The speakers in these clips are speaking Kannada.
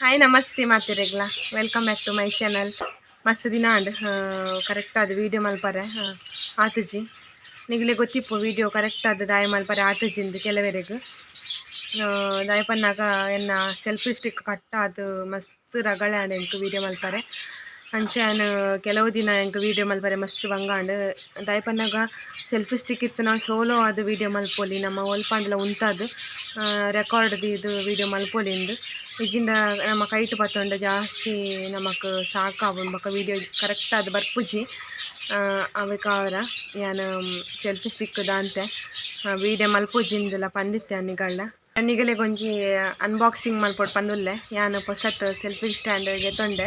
ಹಾಯ್ ನಮಸ್ತೆ ಮಾತಿರಿಗ್ಲ welcome back to my channel ಮಸ್ತ್ ದಿನ ಅಂಡ್ ಕರೆಕ್ಟ್ ಆದ ವಿಡಿಯೋ ಮಲ್ಪರೆ ಆತುಜಿ. ನಿಗಲೆ ಗೊತ್ತಿಪ್ಪು ವೀಡಿಯೋ ಕರೆಕ್ಟ್ ಆದ ದಾಯ ಮಲ್ಪರೆ ಆತುಜಿಂದು ಕೆಲವೆರೆಗ್. ದಾಯ ಪನ್ನಾಗ ಎನ್ನ ಸೆಲ್ಫಿ ಸ್ಟಿಕ್ ಕಟ್ಟ ಅದು ಮಸ್ತ್ ರಗಳೆ ಆಂಡ್ ಎಂಕ್ ವೀಡಿಯೋ ಮಲ್ಪರೆ. ಅಂಚೆ ಕೆಲವು ದಿನ ಎಂಕ್ ವೀಡಿಯೋ ಮಲ್ಪರೆ ಮಸ್ತ್ ಬಂಗಾಂಡ್ ದಾಯ ಸೆಲ್ಫಿ ಸ್ಟಿಕ್ ಇತ್ತು. ನಾವು ಸೋಲೋ ಅದು ವೀಡಿಯೋ ಮಲ್ಪೊಲಿ. ನಮ್ಮ ಒಲ್ಪಾಂಡ್ಲ ಉಂತಾದ್ ರೆಕಾರ್ಡ್ ಇದು ವಿಡಿಯೋ ಮಲ್ಪೊಲಿಂದು ಇಜಿಂದ ನಮ್ಮ ಕೈಟ್ ಬತ್ತೊಂಡ ಜಾಸ್ತಿ ನಮಕ್ ಸಾಕಾವು ಬೊಕ ವಿಡಿಯೋ ಕರೆಕ್ಟ್ ಆದ್ ಬರ್ಪುಜಿ. ಅವೆ ಕಾವರ ಯಾನ್ ಸೆಲ್ಫಿ ಸ್ಟಿಕ್ ದಾಂತೆ. ವಿಡಿಯೋ ಮಲ್ಪುಜಿಂದುಲ ಪಂದಿತ್ತೆ ಅನ್ನಿಗಳ ಅನ್ನಿಗಳೆ ಗೊಂಜಿ ಅನ್ಬಾಕ್ಸಿಂಗ್ ಮಲ್ಪೊಡು ಪಂದುಲ್ಲೆ. ಯಾನ್ ಪೊಸತ್ ಸೆಲ್ಫಿ ಸ್ಟ್ಯಾಂಡ್ ಗೆತ್ತೊಂಡೆ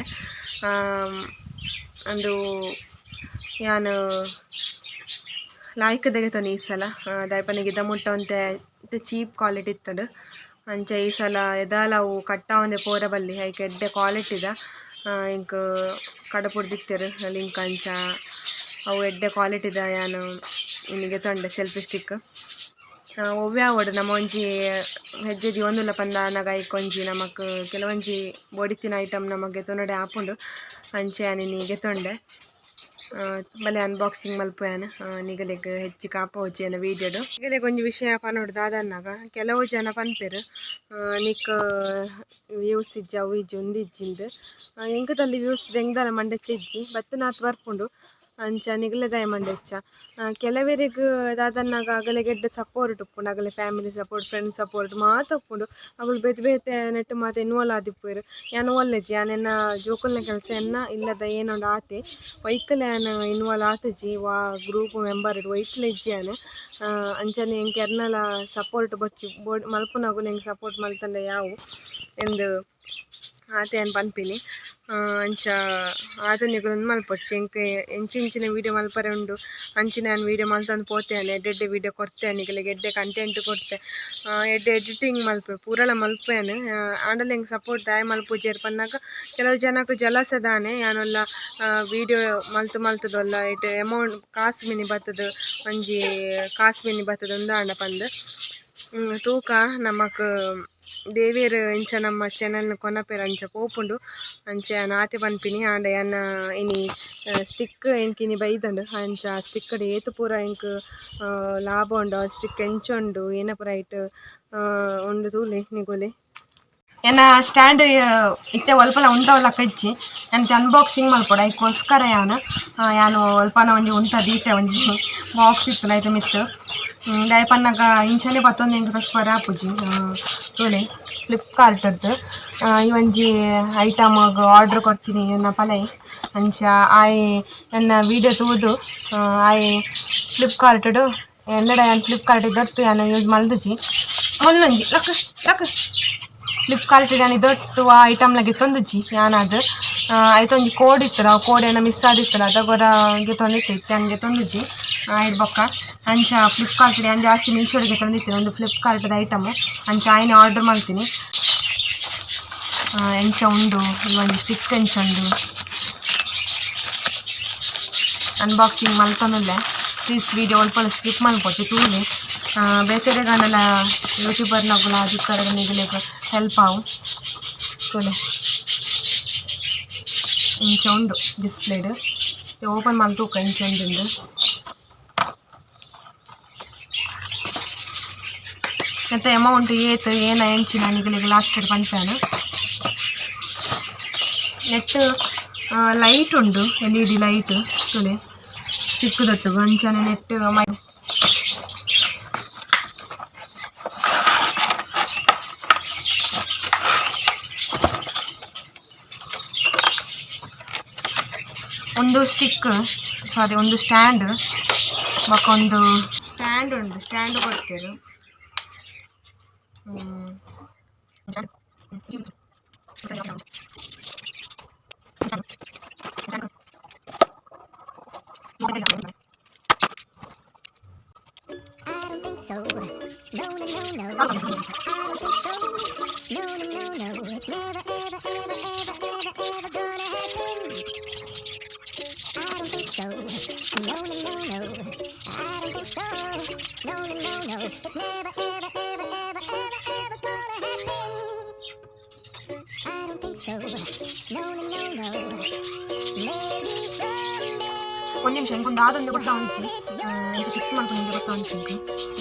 ಅಂದು ಯಾನ್ ಲಾಯ್ಕ್ ದೆಗೆತೊನಿ ಈ ಸಲ. ದಾಯಪನಿಗೆ ಇದ ಮುಟ್ಟ ಒಂತೆ ಚೀಪ್ ಕ್ವಾಲಿಟಿ ಇತ್ತಡು ಅಂಚೆ ಈ ಸಲ ಎದಾಲ ಅವು ಕಟ್ಟಾವಂದೆ ಪೋರ ಬಲ್ಲಿ ಐಕ್ ಎಡ್ಡೆ ಕ್ವಾಲಿಟಿದ ಇಂಕ್ ಕಡಪುಡು ದಿತ್ತೆರ್ ಲಿಂಕ್ ಅಂಚ, ಅವು ಎಡ್ಡೆ ಕ್ವಾಲಿಟಿದ ಯಾನು ನಿನಗೆ ತೊಂಡೆ ಸೆಲ್ಫಿ ಸ್ಟಿಕ್ ಒವ್ವೆ ಆವಡು ನಮ ಒಂಜಿ ಹೆಜ್ಜೆ ಒಂದುಲ ಪಂದ ನಗ ಇಕ್ಕೊಂಜಿ ನಮಕ್ ಕೆಲವೊಂಜಿ ಬೊಡಿತಿನ ಐಟಮ್ ನಮಗೆ ತೊನಡೆ ಆಪುಂಡು ಅಂಚೆ ಅನಿನಿ ಗೆತ್ತೊಂಡೆ ಬಲೆ ಅನ್ಬಾಕ್ಸಿಂಗ್ ಮಲ್ಪುಯಾನ. ನಿಗಲೆಗ್ ಹೆಚ್ಚು ಹೋಚಿ ಅನ್ನ ವೀಡಿಯೋಡು ನಿಗಲೆಗ್ ಒಂಜಿ ವಿಷಯ ಪನೋಡು ದಾದನ್ನಾಗ ಕೆಲವು ಜನ ಪನ್ಪೆರ್ ನಿಕ್ ವ್ಯೂಸ್ ಇಜ್ಜಿ ಅವು ಇಜ್ಜಿ ಉಂದಿಜ್ಜಿಂದ್ ಎಂಕದಲ್ಲಿ ವ್ಯೂಸ್ ದೆಂಗ್ದಾಲ ಮಂಡೆ ಇಜ್ಜಿ ಬತ್ತನಾತ್ ಬರ್ಪುಂಡು ಅಂಚ, ನಿಗಲೆ ದಾಯಮಂಡ ಮಂಡೆಚ್ಚ ಕೆಲವೆರೆಗ್ ದಾದನ್ನಾಗ ಅಗಲೆ ಗೆಡ್ಡೆ ಸಪೋರ್ಟ್ ಉಪ್ಪುಂಡು ಅಗಲೆ ಫ್ಯಾಮಿಲಿ ಸಪೋರ್ಟ್ ಫ್ರೆಂಡ್ಸ್ ಸಪೋರ್ಟ್ ಮಾತ ಉಪ್ಪುಂಡು. ಅವಳು ಬೇತೆ ಬೇತೆ ನೆಟ್ಟು ಮಾತ ಇನ್ವಾಲ್ವ್ ಆದಿಪ್ಪುವೆರ್ ಯಾನ್ ಒಲ್ಲೆಜ್ಜಿ ಯಾನೆನ್ನ ಜೋಕುಲ್ನ ಕೆಲಸ ಎನ್ನ ಇಲ್ಲದ ಏನೊಂದು ಆತೆ ವೈಕಲ್ ಯಾನ್ ಇನ್ವಾಲ್ವ್ ಆತಜ್ಜಿ ವಾ ಗ್ರೂಪ್ ಮೆಂಬರ್ ಇಡು ಇಜ್ಜಿ ಯಾನ್. ಅಂಚನೆ ಎಂಕ್ ಎರ್ನಲ ಸಪೋರ್ಟ್ ಬಚ್ಚಿ ಬೋಡ್ ಮಲ್ಪುನಗುಲು ಎಂಕ್ ಸಪೋರ್ಟ್ ಮಲ್ತಂಡ ಯಾವು? ಎಂದು ಆತೆ ಯಾನ್ ಪನ್ಪಿನಿ ಅಂಚ ಆತನಿಗುಲು ಮಲ್ಪೊಡ್ಚಿ ಎಂಕೆ, ಎಂಚಿ ಇಂಚಿನ ವಿಡಿಯೋ ಮಲ್ಪರೆ ಉಂಡು. ಅಂಚಿನ ನಾನು ವಿಡಿಯೋ ಮಲ್ತೊಂದು ಪೋತೇನೆ. ಎಡ್ಡೆ ವಿಡಿಯೋ ಕೊಡ್ತೇನೆ. ಈಗ ಎಡ್ಡೆ ಕಂಟೆಂಟ್ ಕೊಡ್ತೆ. ಎಡ್ಡೆ ಎಡಿಟಿಂಗ್ ಮಲ್ಪೆ. ಪೂರಲ ಮಲ್ಪೇನೆ. ಆಂಡಲ ಎಂಕ್ ಸಪೋರ್ಟ್ ದಾಯ ಮಲ್ಪುಜೆರ್ ಪನ್ನಾಗ. ಕೆಲವು ಜನಕ್ ಜಲಸ ದಾನೆ. ಯಾನೊಲ್ಲ ವಿಡಿಯೋ ಮಲ್ತು ಮಲ್ತದಲ್ಲ ಇಟ್ ಅಮೌಂಟ್ ಕಾಸು ಮಿನಿ ಬರ್ತದೆ ಒಂಜಿ ಕಾಸು ಮಿನಿ ಬತ್ತುದು ಉಂದಾಂಡ ಪಂದ್ ತೂಕ ನಮಕ್ ದೇವೆರ್ ಇಂಚ ನಮ್ಮ ಚಾನಲ್ನ ಕೊನಪೆರ್ ಅಂಚ ಪೋಪುಂಡು ಅಂಚೆ ಯಾನ್ ಆತೆ ಪನ್ಪಿನಿ ಆಂಡ ಯಾನ್ ಇನಿ ಸ್ಟಿಕ್ ಎಂಕ್ ಇನಿ ಬೈದಂಡು ಅಂಚ ಸ್ಟಿಕ್ ಡ್ ಏತ್ ಪೂರ ಎಂಕ್ ಲಾಭ ಉಂಡು. ಆ ಸ್ಟಿಕ್ ಎಂಚ ಉಂಡು. ಏನ ಪೂರ ಐಟ್ ಉಂಡು ತೂಲೆ, ನಿಗುಲೆ. ಎನ್ನ ಸ್ಟ್ಯಾಂಡ್ ಇತ್ತೆ ಒಲ್ಪಲ ಉಂತವಲ್ಲ ಕಜ್ಜಿ. ಎಂತ ಅನ್ಬಾಕ್ಸಿಂಗ್ ಮಲ್ಪೊಡ. ಐಕೋಸ್ಕರ ಯಾನ್ ಯಾನು ಒಲ್ಪನ ಒಂಜಿ ಉಂಟ ದೀತೆ ಒಂಜಿ ಬಾಕ್ಸ್ ಇತ್ತುಂಡ ಐತೆ ಮಿತ್ತು ದಾಯ ಪನ್ನಾಗ ಇಂಚನೆ ಬತ್ತೊಂದು ಎಂಕ್ ಪರ ಆಪುಜಿ ತೋಲೆ ಫ್ಲಿಪ್ಕಾರ್ಟ್ದು ಈ ಒಂಜಿ ಐಟಮ್ ಆರ್ಡರ್ ಕೊಡ್ತೀನಿ ಎನ್ನ ಪಲೈ. ಅಂಚ, ಆಯೆ ಎನ್ನ ವಿಡಿಯೋ ತೂದು. ಆಯೆ ಫ್ಲಿಪ್ಕಾರ್ಟ್ಡ್ ಎನ್ನಡ ಯಾನ್ ಫ್ಲಿಪ್ಕಾರ್ಟ್ ದೊಟ್ಟು ಯಾನ ಯೂಸ್ ಮಲ್ದಿಜಿ. ಮೊಲ್ಲೊಂಜಿ, ಲಕ್ ಲಕ್. ಫ್ಲಿಪ್ಕಾರ್ಟ್ ಯಾನ್ ದೊಟ್ಟು ಆ ಐಟಮ್ಲಾಗೆ ಗೆತ್ತೊಂದುಜಿ ಯಾನಾದ್. ಐತ ಒಂಜಿ ಕೋಡ್ ಇತ್ತುಂಡ ಆ ಕೋಡ್ ಏನೋ ಮಿಸ್ ಆದಿತ್ತುಂಡ ಅದಗೊರ ಗೆತ್ತೊಂದಿತ್ತೆ ಯಾನ್ ಗೆತ್ತೊಂದುಜಿ ಆಯ್ಡ್ ಬೊಕ್ಕ. ಅಂಚ ಫ್ಲಿಪ್ಕಾರ್ಟ್ ಯಾನ್ ಜಾಸ್ತಿ ಮೀಶೋಡ್ ತಂದಿರ್ತೀನಿ, ಒಂದು ಫ್ಲಿಪ್ಕಾರ್ಟ್ದ ಐಟಮ್ ಅಂಚ ಆಯ್ನ ಆರ್ಡರ್ ಮಾಡ್ತೀನಿ. ಎಂಚ ಉಂಡು ಒಂಜಿ ಸ್ಟಿಕ್ ಎಂಚ ಉಂಡು. ಅನ್ಬಾಕ್ಸಿಂಗ್ ಮಲ್ತೊಂದುಲ್ಲೆ ಪ್ಲೀಸ್ ವೀಡಿಯೋ ಒಲ್ಪಲ ಸ್ಕಿಪ್ ಮಲ್ಪೊಚ್ಚಿ ತೂಲಿ ಬೇತೆರೆ ಗಾನಲ ಯೂಟ್ಯೂಬರ್ನಗುಲ ದಿಕ್ಕರೆ ನಿಗಲೆಗ್ ಹೆಲ್ಪ್ ಆವು. ಎಂಚ ಇಂಚ ಉಂಡು ಡಿಸ್ಪ್ಲೇಡ್ ಓಪನ್ ಮಲ್ತೂಕ ಇಂಚ ಉಂದುಂಡು ಮತ್ತೆ ಅಮೌಂಟ್ ಏತ್, ಏನ ಎಂಚಿನ ನಿಗಲೆಗ್ ಲಾಸ್ಟ್ ಪಂಚಾನು ನೆಟ್ ಲೈಟ್ ಉಂಡು ಎಲ್ ಇ ಡಿ ಲೈಟ್ ತುಲೆ. ಚಿಕ್ಕದತ್ತು ಅಂಚನೆ ನೆಟ್ ಒಂದು ಸ್ಟಿಕ್ ಸಾರಿ ಒಂದು ಸ್ಟ್ಯಾಂಡ್ ಮಕ್ಕೊಂದು ಒಂದು ಸ್ಟ್ಯಾಂಡ್ ಉಂಟು ಸ್ಟ್ಯಾಂಡ್ ಕೊಡ್ತೇರು so. No, no, no, no. I don't think so. No, no, no, no. It's never, ever, ever, ever, ever, ever gonna happen. I don't think so. No, no, no, no. I don't think so. No, no, no, no. It's never, ever, ever, ever, ever, ever gonna happen. I don't think so. No, no, no, no. Maybe someday. 원님 쟁군 나하던 데가 싸운지, 음, 이제 백수만 쟁군 데가 싸운지.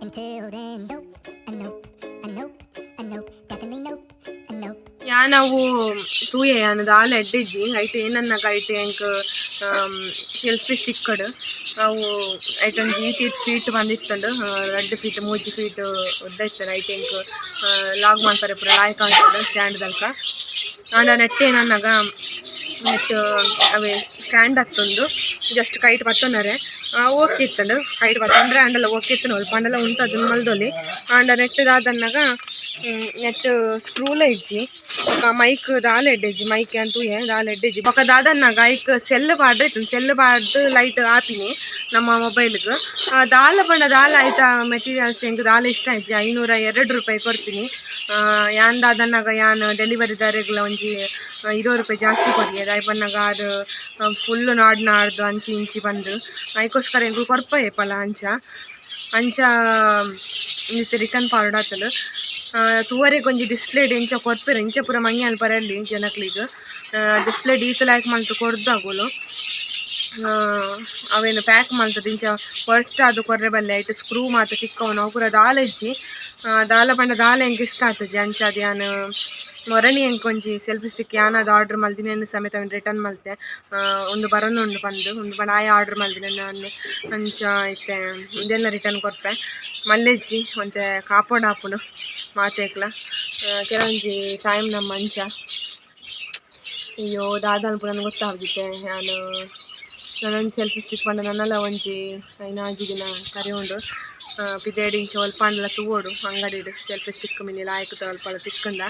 Until then, nope, a nope, a nope, a nope, definitely nope. ಯಾ ನಾವು ತೂಯೆ ಯಾನ ದಾಲ ಎಡ್ಡಿಜ್ಜಿ ಐಟ್ ಏನನ್ನ ಐಟ್ ಎಂಕ್ ಸೆಲ್ಫಿ ಸ್ಟಿಕ್ಕಡ್ ಅವು ಐಟ್ ಒಂದು ಜೀತಿ ಫೀಟ್ ಬಂದಿತ್ತಂಡು ರೆಡ್ ಫೀಟ್ ಮೂಜಿ ಫೀಟ್ ಉದ್ದ ಇತ್ತಾರೆ ಐಟ್ ಎಂಕ್ ಲಾಗ್ ಮಾಡ್ತಾರೆ ಪೂರ ಲಾಯ್ಕ್ ಆಗ್ತದೆ ಸ್ಟ್ಯಾಂಡ್ ತನಕ ಆಂಡ ನೆಟ್ಟೆ ಏನನ್ನಾಗ ನೆಟ್ ಅವೇ ಸ್ಟ್ಯಾಂಡ್ ಹತ್ತೊಂದು ಜಸ್ಟ್ ಕೈಟ್ ಬತ್ತನರೆ. ಹೋಗಿತ್ತು ಹೈಡ್ ಬಂದ್ರೆ ಆಂಡಲ್ಲಿ ಹೋಗಿತ್ತು ನೋಲ್ ಪಂಡಲ್ಲ ಉಂಟು ಅದನ್ನ ಮಲ್ದೊಲಿ. ಆಂಡ ನೆಟ್ಟು ಆದಾಗ ನೆಟ್ಟು ಸ್ಕ್ರೂಲ ಇಜ್ಜಿ ಮೈಕ್ ದಾಲ್ ಎಡ್ಡಿಜ್ಜಿ. ಮೈಕ್ ಅಂತೂ ಏನು ದಾಲ್ ಎಡ್ಡಿಜ್ಜಿ. ಒಕ್ಕ ಐಕ್ ಸೆಲ್ ಬಾಡ್ರೆ ಇತ್ತು ಸೆಲ್ ಬಾಡ್ ಲೈಟ್ ಹಾತೀನಿ ನಮ್ಮ ಮೊಬೈಲ್ಗೆ ದಾಲ್ ಬಣ್ಣ ದಾಲ್ ಆಯ್ತಾ ಮೆಟೀರಿಯಲ್ಸ್ ಹೆಂಗೆ? ದಾಲ ಇಷ್ಟ ಆಯ್ತು? ಐನೂರ ಎರಡು ರೂಪಾಯಿ ಕೊಡ್ತೀನಿ. ಯಾನ್ ದಾದಾಗ ಯಾನ್ ಡೆಲಿವರಿ ದಾರೆಗಳ ಒಂಜಿ ಇರೋ ರೂಪಾಯಿ ಜಾಸ್ತಿ ಕೊಡಿ ಅದಾಯ್ ಬಣ್ಣಗ ಅದು ಫುಲ್ ನಾಡ್ ನಾಡ್ದು ಅಂಚಿ ಇಂಚಿ ಬಂದು. ಐಕ್ ಅದಕ್ಕೋಸ್ಕರ ಹೆಂಗೂ ಕೊರ್ಪ ಏಪಲ್ಲ ಅಂಚ. ಅಂಚ ಇಂಚ ರಿಟರ್ನ್ ಪಾಡಾತಲು ತೂವರೆಗೆ ಒಂಜಿ ಡಿಸ್ಪ್ಲೇ ಎಂಚ ಕೊರ್ಪೆರ್ ಇಂಚ ಪೂರ ಮಂಗಿ ಅಲ್ಪರಲ್ಲಿ ಜನಕ್ಲಿಗ್ ಡಿಸ್ಪ್ಲೇ ಲ್ಯಾಕ್ ಮಲ್ತು ಕೊಡ್ದಾಗೋಲು. ಅವೇನು ಪ್ಯಾಕ್ ಮಲ್ತದ ಇಂಚ ವರ್ಸ್ಟ್ ಅದು ಕೊರ್ರೆ ಬಲ್ಲೆ ಆಯ್ತು ಸ್ಕ್ರೂ ಮಾತ ತಿಕ್ಕವನು ಅವು ಪೂರ ದಾಲೆಜ್ಜಿ ದಾಲ ಪಂಡ ದಾಲೆ ಹೆಂಗೆ ಇಷ್ಟ ಆಗ್ತದೆ ಅಂಚ ಅದು ಯಾನು ಎಂಕೊಂಜಿ ಸೆಲ್ಫಿ ಸ್ಟಿಕ್ ಯಾನದು ಆರ್ಡರ್ ಮಲ್ದಿನೇನು ಸಮೇತ ಅವನು ರಿಟರ್ನ್ ಮಲ್ತೆ ಒಂದು ಒಂದು ಬರೋನುಂಡು ಬಂದು ಒಂದು ಪಂಡ ಆಯ ಆರ್ಡ್ರ್ ಮಲ್ದಿನ ನಾನು ಅಂಚ ಐತೆ ಇದೆಲ್ಲ ರಿಟರ್ನ್ ಕೊರ್ಪೆ ಮಲ್ಲೆಜ್ಜಿ ಒಂತೆ ಕಾಪೋಡ್ ಹಾಪುನು ಮಾತೇಕ್ಲ ಕೆಲವೊಂಜಿ ಟೈಮ್ ನಮ್ಮ ಮಂಚ ಅಯ್ಯೋ ದಾದಾನ ನನಗೆ ಗೊತ್ತಾಗುತ್ತೆ ನಾನು ನಾನೊಂದು ಸೆಲ್ಫಿ ಸ್ಟಿಕ್ ಪಂಡ ನನ್ನೆಲ್ಲ ಒಂಜಿ ಐನಾಜಿಗಿನ ಕರೆ ಉಂಡು ಪಿದೇಡಿ ಇಂಚ ಒಲ್ಪಾಂಡಲ ಅಂಗಡಿ ಅಂಗಡಿಡು ಸೆಲ್ಫಿ ಸ್ಟಿಕ್ ಮಿನಿ ಲಾಯಕ್ ಒಲ್ಪಾಡ ತಿಕ್ಕಂಡ.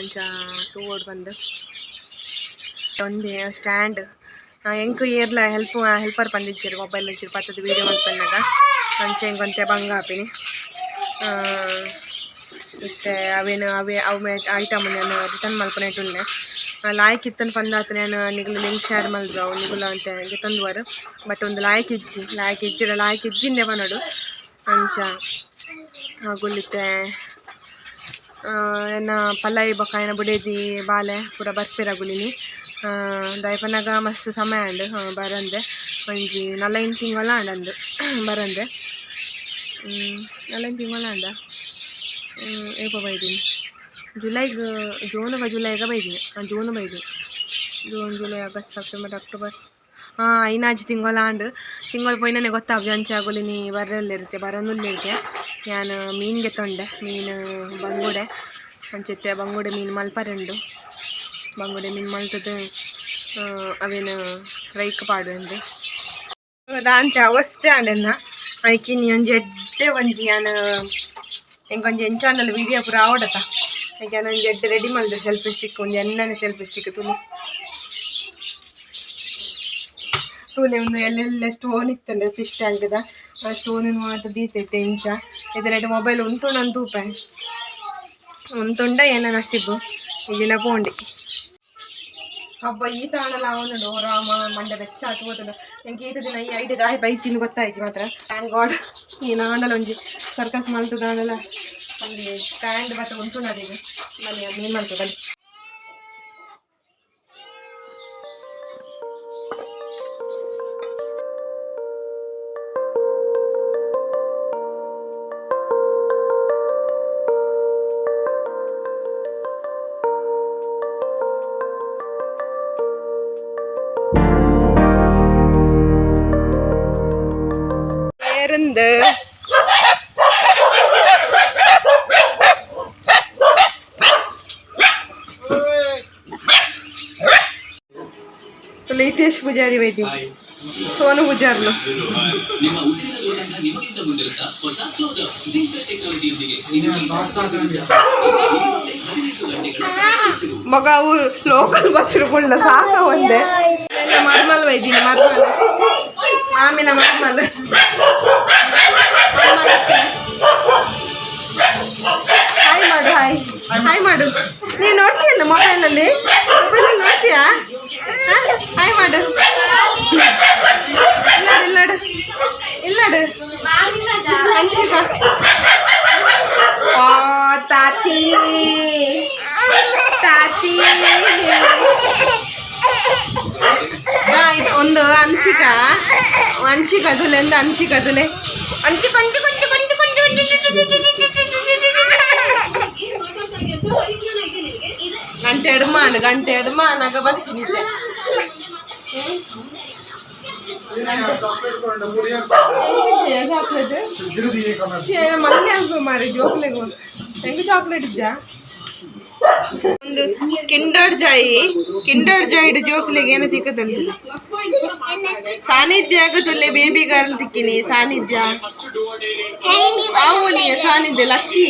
ಅಂಚ ತೂವೋಡು ಬಂದು. ಒಂದೇ ಸ್ಟ್ಯಾಂಡ್. ಎಂಕ್ ಏರ್ಲ ಹೆಲ್ಪ್ ಹೆಲ್ಪರ್ ಬಂದಿಚ್ಚಿರು ಮೊಬೈಲ್ ಒಂಚೂರು ಪತ್ತದ ವೀಡಿಯೋ ಮಲ್ಪನ್ನಾಗ ಅಂಚೆ ಒಂತೆ ಬಂಗ ಹಾಪಿನಿ. ಮತ್ತೆ ಅವೇನು, ಅವೇ ಐಟಮ್ ನಾನು ರಿಟರ್ನ್ ಮಲ್ಪನೆ ಇಟ್ಟುಂಡೆ ಲಾಯ್ಕ್ ಇತ್ತನ್ ಪಂದಾತ ನಾನು ನಿಗುಲು ಲಿಂಕ್ ಶೇರ್ ಮಲ್ದ್ರು ಅವು ನಿಗುಲು ಅಂತ ಹಂಗೆ ತಂದುವರು. ಬಟ್ ಒಂದು ಲಾಯ್ಕ್ ಇಜ್ಜಿ, ಲಾಯ್ಕ್ ಇಜ್ಜಿಡ, ಲಾಯ್ಕ್ ಇಜ್ಜಿಂದೆ ಬನಡು ಅಂಚ ಆಗುಲಿತ್ತೆ ಎನ್ನ ಪಲ್ಲಾಯಿ ಬೊಕ ಏನ ಬುಡೇದಿ ಬಾಲೆ ಪೂರ ಬರ್ಪಿರಗುಲಿನಿ ದಯಪನಾಗ ಮಸ್ತ್ ಸಮಯ ಅಂಡು ಬರಂದೆ. ಒಂಜಿ ನಲೈನ್ ತಿಂಗಳ ಅಂಡಂದು ಬರಂದೆ. ನಲೈನ್ ತಿಂಗಳ ಅಂಡ ಏಪ ಬೈದೀನಿ. ಜುಲೈಗ್ ಜೂನ್ಗ ಜುಲೈಗ ಬೈದೀನಿ ಹಾಂ, June ಬೈದಿ June, July, August, September, October. ಹಾಂ ಐನಾಜ್ ತಿಂಗಳ ಆಂಡ್ ತಿಂಗಳ ಪೋಯ್ನೇ ಗೊತ್ತಾಗ ಅಂಚಾಗುಲಿ ನೀ ಬರಲ್ಲಿರುತ್ತೆ ಬರೋನುಲ್ಲಿರುತ್ತೆ ನಾನು ಮೀನ್ಗೆ ತೊಂಡೆ, ಮೀನು ಬಂಗುಡೆ. ಅಂಚೆತ್ತೆ ಬಂಗುಡೆ ಮೀನು ಮಲ್ಪರೆಂಡು. ಬಂಗುಡೆ ಮೀನು ಮಲ್ತದ್ದು ಅವೇನು ಫ್ರೈಕ್ ಪಾಡು ಅಂದು. ದಾಂತೆ ಅವಸ್ಥೆ ಆಂಡೆನ್ನ ಐಕಿ ಒಂಜಿ ಎಡ್ಡೆ ಒಂಜಿ ನಾನು ಎಂಕೊಂಜಿ ಎಂಚಾಂಡಲ ವಿಡಿಯೋ ಪೂರ ಆವಡತ? ಹಾಗೆ ನಾನು ಎಡ್ಡೆ ರೆಡಿ ಮಾಡಿದೆ ಸೆಲ್ಫಿ ಸ್ಟಿಕ್ ಒಂದು ಎಣ್ಣೆ ಸೆಲ್ಫಿ ಸ್ಟಿಕ್ ತುಳು ತೂಲೆ ಒಂದು ಎಲ್ಲೆಲ್ಲ ಸ್ಟೋನ್ ಇತ್ತಂದ್ರೆ ಫಿಶ್ ಟ್ಯಾಂಕ್ದ ಆ ಸ್ಟೋನ್ ಮಾತ್ರ ದೀತೈತೆ ಇಂಚ ಇದರಲ್ಲಿ ಮೊಬೈಲ್ ಉಂತುಂಡು ಒಂದು ಉಂತುಂಡ ಏನ ನಸಿಬು ಇಲ್ಲಿನ ಪೋಂಡಿ. ಹಬ್ಬ ಈ ತಾಣಲ್ಲ ಅವನು ರಾಮ ಮಂಡ ಬೆಚ್ಚ ಆತು ನಂಗೆ ಈತ ದಿನ ಈ ಐಡಿ ದಾಯಿ ಬೈತಿನ ಗೊತ್ತಾಯ್ತು ಮಾತ್ರ. ಥ್ಯಾಂಕ್ ಗಾಡ್ ಈ ನಾಂಡಲ ಒಂಜಿ ಸರ್ಕಸ್ ಮಲ್ತದಾನಲ್ಲ ನಮಗೆ ಸ್ಟ್ಯಾಂಡ್ ಮತ್ತು ಉಂಟು ನದಿಗೆ ಮನೆಯ ಮೀನು ಮಾಡ್ತೀವಿ ಬನ್ನಿ. ಲೈತೇಶ್ ಪೂಜಾರಿ ವೈದ್ಯ. ಸೋನು ಪೂಜಾರ್ಲು ಮಗ ಅವು ಲೋಕಲ್ ಬಸ್ ಹಿಡ್ಕೊಂಡ ಸಾಕ ಒಂದೇ. ಮರ್ಮಲ್ ಒಯ್ದೀನಿ ಮರ್ಮಲ್. ಮಾಮಿನ ಮರ್ಮಲ್. ಹಾಯ್ ಮಾಡು ಹಾಯ್ ಹಾಯ್ ಮಾಡು. ನೀನು ನೋಡ್ತೀಯಲ್ಲ ಮೊಬೈಲಲ್ಲಿ ಮೊಬೈಲಲ್ಲಿ ನೋಡ್ತೀಯಾ? ಹಾಯ್ ಮಾಡು ಇಲ್ಲಾಡು ಇಲ್ಲಾಡು ಇಲ್ಲಾಡು ಹಂಚಿಕ ಓ ತಾತಿ ತಾತಿ ಆ, ಇದು ಒಂದು ಹಂಚಿಕ ಹಂಚಿಕ ಅದುಲೆ ಒಂದು ಹಂಚಿಕ ಅದುಲೆ ಹಂಚಿ ಕೊಂಚು ಕೊಂಚು ಕೊಂಚು ಕೊಂಚು ಗಂಟೆ ಎಡ್ಮಾಡು ಗಂಟೆ ಎಡ್ಮಾನಾಗ ಬರ್ತೀನಿ ಮಂಗೆ ಅಲ್ಪ ಮಾರಿ ಜೋಕ್ಲೆಗ್ ಹೆಂಗ ಚಾಕ್ಲೇಟ್ ಇದ್ದ ಒಂದು ಕಿಂಡರ್ ಜಾಯಿ ಕಿಂಡರ್ ಜಾಯಿಡ್ ಜೋಕ್ಲೆಗ್ ಏನು ತಿಕ್ಕದಂತ ಸಾನ್ನಿಧ್ಯ ಆಗದುಲ್ಲೆ ಬೇಬಿ ಗರ್ಲ್ ತಿಕ್ಕಿನಿ ಸಾನ್ನಿಧ್ಯ ಆವುಲಿಯ ಸಾನ್ನಿಧ್ಯ ಲಕ್ಕಿ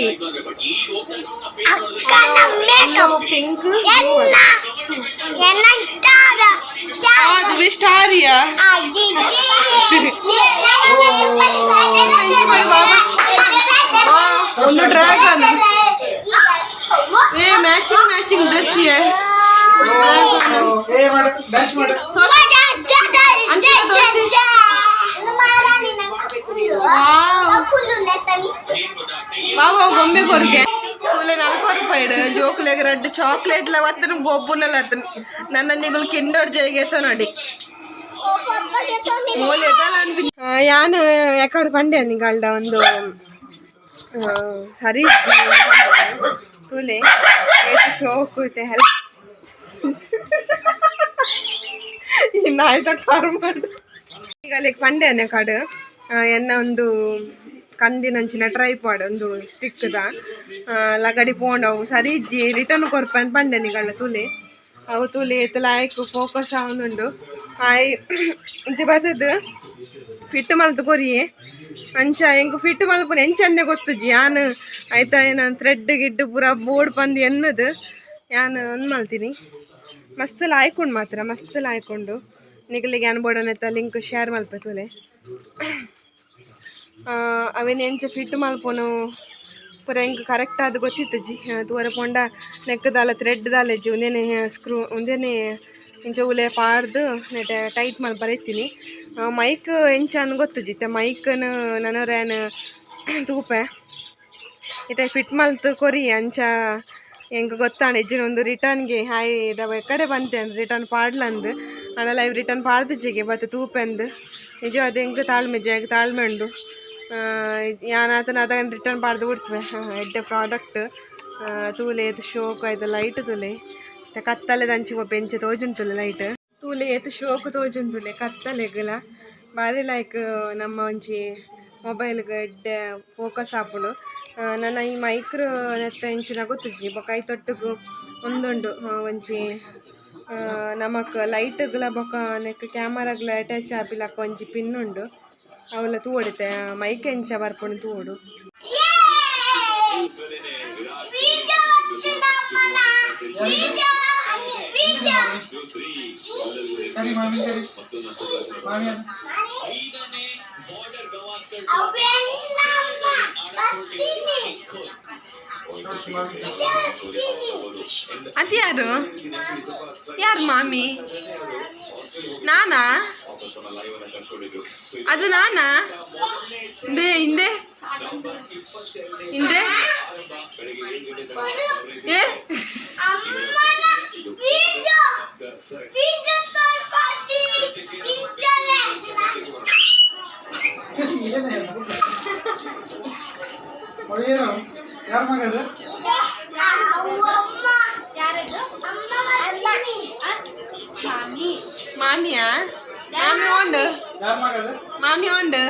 ಪಿಂಕ್ ಎನ್ನ ಇಷ್ಟ ಆದ ಅದು ಸ್ಟಾರಿಯಾ ಒಂದು ಡ್ರ್ಯಾಗನ್ ಏ ಮ್ಯಾಚಿಂಗ್ ಮ್ಯಾಚಿಂಗ್ ಡ್ರೆಸ್ బాబా గొమ్మె కొరికే పూలే నలభై రూపాయలు జోకులేక రెడ్ చాక్లెట్ల వత్తను బొబ్బునలు అతను నన్ను నీకులు కిండోడు చేయగేతో నడి ಯಾನು ಯಾಕಡೆ ಪಂಡೆ ನಿಗಳ್ದ ಒಂದು ಸರಿ ತೂಲೆ ಶೋಕ್ ಹೆಲ್ಪ್ ಇನ್ನು ಆಯ್ತಾ ಕಾರು ಮಾಡು. ಈಗ ಅಲ್ಲಿಗೆ ಪಂಡೆ ಅನ್ನ ಕಾಡು ಎನ್ನ ಒಂದು ಕಂದಿನಂಚಿನ ಟ್ರೈಪಾಡ್ ಒಂದು ಸ್ಟಿಕ್ದ ಲಗಡಿ ಪೋಂಡವು. ಸರಿ ಇಜ್ಜಿ ರಿಟರ್ನ್ ಕೊರ್ಪನ್ ಪಂಡೆ ನಿಗಳ ತುಲೆ ഫോക്കസ് ಲಾಯ್ಕ್ ಫೋಕಸ್ ಆವೊಂದುಂಡು ಆಯ್ ಇಂತಿ ಬರ್ತದ ಫಿಟ್ ಮಲ್ತು ಕೊರಿ ಅಂಚ ಎಂಕ್ ಫಿಟ್ ಮಲ್ಪುನ ಎಂಚಂದೆ ಗೊತ್ತುಜಿ ಯಾನ್ ಆಯ್ತಾ ಏನ ಥ್ರೆಡ್ ಗಿಡ್ ಪೂರ ಬೋರ್ಡ್ ಪಂದ್ ಎನ್ನದು ಯಾನ್ ಅಂದ್ ಮಲ್ತೀನಿ ಮಸ್ತ್ ಲಾಯ್ಕೊಂಡು ಮಾತ್ರ ಮಸ್ತ್ ಲಾಯ್ಕೊಂಡು ನಿಗಲಿಗೆ ಯಾನ್ ಬೋರ್ಡನೆತ್ತ ಲಿಂಕ್ ಶೇರ್ ಮಲ್ಪೆ ತುಲೆ ಅವೇನು ಎಂಚ ಫಿಟ್ ಮಲ್ಪೊನು ಪೂರ ಹಿಂಗೆ ಕರೆಕ್ಟ್ ಅದು ಗೊತ್ತಿತ್ತು ಜಿ. ತೂವರೆ ಪೊಂಡ ನೆಕ್ಕದಾಲ ಥ್ರೆಡ್ ದಾಲ ಜಿ. ಒಂದೇನೆ ಸ್ಕ್ರೂ ಒಂದೇನೆ ಇಂಚ ಉಲೆ ಪಾಡ್ದು, ನೆಟೆ ಟೈಟ್ ಮಾಡಿ ಬರೀತೀನಿ. ಮೈಕ್ ಎಂಚ ಅನ್ ಗೊತ್ತು ಜಿತ್ತೆ ಮೈಕನ್ ನನರೇನು ತೂಪೆ. ಇತ ಫಿಟ್ ಮಲ್ತು ಕೊರಿ, ಅಂಚ ಹೆಂಗೆ ಗೊತ್ತಾಣ ಇಜ್ಜಿನ ಒಂದು ರಿಟರ್ನ್ಗೆ ಹಾಯ್, ಇದಾವೆ ಕಡೆ ಬಂತೆ ಅಂದ್ ರಿಟರ್ನ್ ಪಾಡ್ಲಂದು ಅನ್ನ ಇವ್ ರಿಟರ್ನ್ ಪಾಡ್ದಿಜ್ಜಿಗೆ ಬತ್ತು ತೂಪೆಂದು ಅದು. ಹೆಂಗೆ ತಾಳ್ಮೆ ಜಾಗ ತಾಳ್ಮೆ ಉಂಡು ಯಾನಾತನ ಅದನ್ನ ರಿಟರ್ನ್ ಮಾಡ್ದು ಬಿಡ್ತವೆ. ಎಡ್ಡೆ ಪ್ರಾಡಕ್ಟ್ ತೂಲೆ ಏತು ಶೋಕು ಆಯ್ತು ಲೈಟ್ ತುಲೆ. ಕತ್ತಲೆ ಕತ್ತಲೆ ದಂಚಿ ಬೆಂಚ ತೋಜುಂತುಲೆ ಲೈಟ್ ತೂಲೆ ಏತು ಶೋಕು ತೋಜುಂತುಲೆ ಕತ್ತಲೆಗಲ ಬಾರಿ ಲೈಕ್ ನಮ್ಮ ಒಂಜಿ ಮೊಬೈಲ್ಗೆ ಎಡ್ಡೆ ಫೋಕಸ್ ಆಪುಂಡು ನನ್ನ ಈ ಮೈಕ್ರೋ ನೆತ್ತ ಇಂಚಿನ ಗೊತ್ತಿಜ್ಜಿ ಬೊಕ ಐ ತೊಟ್ಟುಗು ಒಂದುಂಡು ಒಂಜಿ ನಮಕ್ ಲೈಟ್ಗಳ ಬೊಕ ನೆಕ್ ಕ್ಯಾಮರಾಗ್ಲ ಅಟ್ಯಾಚ್ ಆಪಿಲಕ್ಕ ಒಂಜಿ ಪಿನ್ ಉಂಡು. ಅವಲ್ಲ ತೂವಡಿತೆ ಮೈಕ್ ಎಂಚ ಬರ್ಪುಂಡು ತೂವಡು ಅದು ಯಾರು? ಯಾರು ಮಾಮಿ? ನಾನಾ? ಅದು ನಾನಾ? ಹಿಂದೆ ಹಿಂದೆ? ಹಿಂದೆ? ಏ? ಯಾರ ಮಗದು ಮಾಮಿಯಾ ಮಾಮಿ ಉಂಡು ಯಾರ ಮಗದು ಮಾಮಿ ಉಂಡು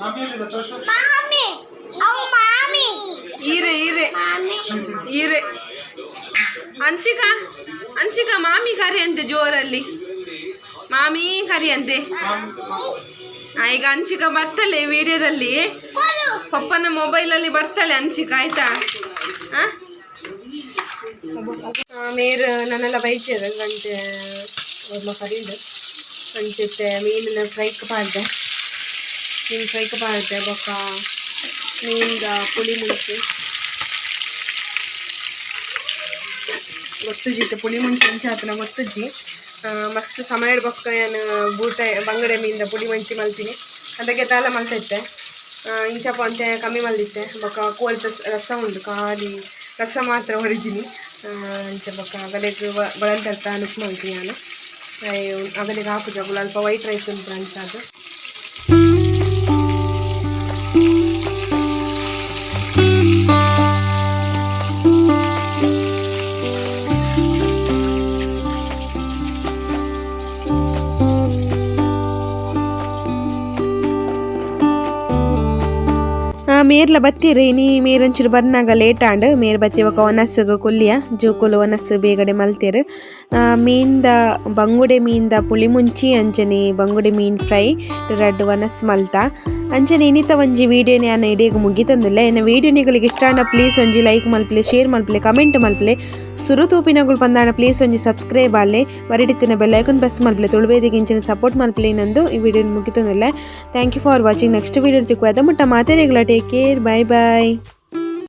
ಮಮ್ಮಿಯಲ್ಲಿಲ್ಲ ತೋರ್ಸು ಈರೆ ಈರೆ ಈರೆ ಅನ್ಶಿಕಾ ಅನ್ಶಿಕಾ ಮಾಮಿ ಕರಿ ಅಂತೆ ಜೋರಲ್ಲಿ ಮಾಮಿ ಕರಿ ಅಂತೆ ಆ, ಈಗ ಅನ್ಶಿಕಾ ಬರ್ತಾಳೆ ವಿಡಿಯೋದಲ್ಲಿ. ಪಪ್ಪನ ಮೊಬೈಲಲ್ಲಿ ಬರ್ತಾಳೆ ಅನ್ಶಿಕಾ ಆಯ್ತಾ? ನೀರು ಮೇರ್ ನನ್ನೆಲ್ಲ ಬೈಚಿದೆ ಗಂಟೆ ಒಮ್ಮ ಕರೀದು ಅಂಚುತ್ತೆ ಮೀನನ್ನ ಫ್ರೈಕ್ ಪಾಡ್ದೆ. ಮೀನು ಫ್ರೈಕ್ ಪಾಡ್ದೆ ಬೊಕ್ಕ ಮೀನ್ದ ಪುಳಿ ಮುಂಚಿ. ಗೊತ್ತುಜಿತ್ತೆ ಪುಳಿ ಮುಣಸು ಮುಂಚೆ ಆತನ ಗೊತ್ತುಜ್ಜಿ ಮಸ್ತ್ ಸಮಯ ಬೊಕ್ಕ ಏನು, ಬೂಟ, ಬಂಗಡೆ ಮೀನಿಂದ ಪುಡಿ ಮಂಚಿ ಮಲ್ತೀನಿ. ಅದಕ್ಕೆ ತಾಲ ಮಲ್ತೈತೆ ಇಂಚಪ್ಪ ಅಂತ ಕಮ್ಮಿ ಮಲ್ದಿತ್ತೆ ಬೊಕ್ಕ ಕೋಲ್ ರಸ ಉಂಡು ಖಾಲಿ ರಸ ಮಾತ್ರ ಹೊರಿದ್ದೀನಿ. ಇಂಚ ಬೊಕ್ಕ ಅಗಲಿಗೆ ಬಳಂತರ್ತ ಅನುಕ್ ಮಲ್ತೀನಿ ನಾನು. ಅಗಲಿಗೆ ಹಾಕುದ ಅಲ್ಪ ವೈಟ್ ರೈಸ್ ಉಂಟು ಅಂತ ಅದು. ಮೇರ್ಲ ಬತ್ತಿರಿ ನೀ ಮೇರಂಚೂರು ಬರ್ನಾಗ ಲೇಟ್ ಆಂಡ್, ಮೇರ್ ಬತ್ತಿ ಒಕ್ಕ ಒನಸ್ ಕೊಲ್ಲಿಯ ಜೋಕುಲು ಒನಸ್ ಬೇಗಡೆ ಮಲ್ತೇರು. ಮೀನ್ದ, ಬಂಗುಡೆ ಮೀನ್ದ ಪುಳಿ ಮುಂಚಿ ಅಂಚನೆ ಬಂಗುಡೆ ಮೀನ್ ಫ್ರೈ ರೆಡ್ ಒನಸ್ ಮಲ್ತ. ಅಂಚನೆ ಇನ್ನಿತ ಒಂಜಿ ವಿಡಿಯೋನೆ ಅನ್ನ ಇಡೀಗ ಮುಗಿತಂದಿಲ್ಲ. ಇನ್ನು ವಿಡಿಯೋ ನಿಗಳಿಗೆ ಇಷ್ಟ ಆಂಡ ಪ್ಲೀಸ್ ಒಂಜಿ ಲೈಕ್ ಮಲ್ಪಲೆ ಶೇರ್ ಮಲ್ಪಲೆ ಕಮೆಂಟ್ ಮಲ್ಪಲೆ. ಸುರು ತೂಪಿನಗಳು ಪಂದಾಣ ಪ್ಲೀಸ್ ಒಂಜಿ ಸಬ್ಸ್ಕ್ರೈಬ್ ಆಲೆ. ವರಿಡಿತ್ತಿನ ಬೆಲ್ ಐಕನ್ ಪ್ರೆಸ್ ಮಲ್ಪಲೆ. ತುಳುವೇದಿಗೆ ಇಂಚಿನ ಸಪೋರ್ಟ್ ಮಲ್ಪಲೆ ಇನ್ನೊಂದು ಈ video ಮುಗಿತಂದಿಲ್ಲ. Thank you for watching next video ತಿಕ್ಕು ಅದ ಮುಟ್ಟ ಮಾತಾಡಿಗಳ ಟೇಕ್ ಕೇರ್ ಬಾಯ್ ಬಾಯ್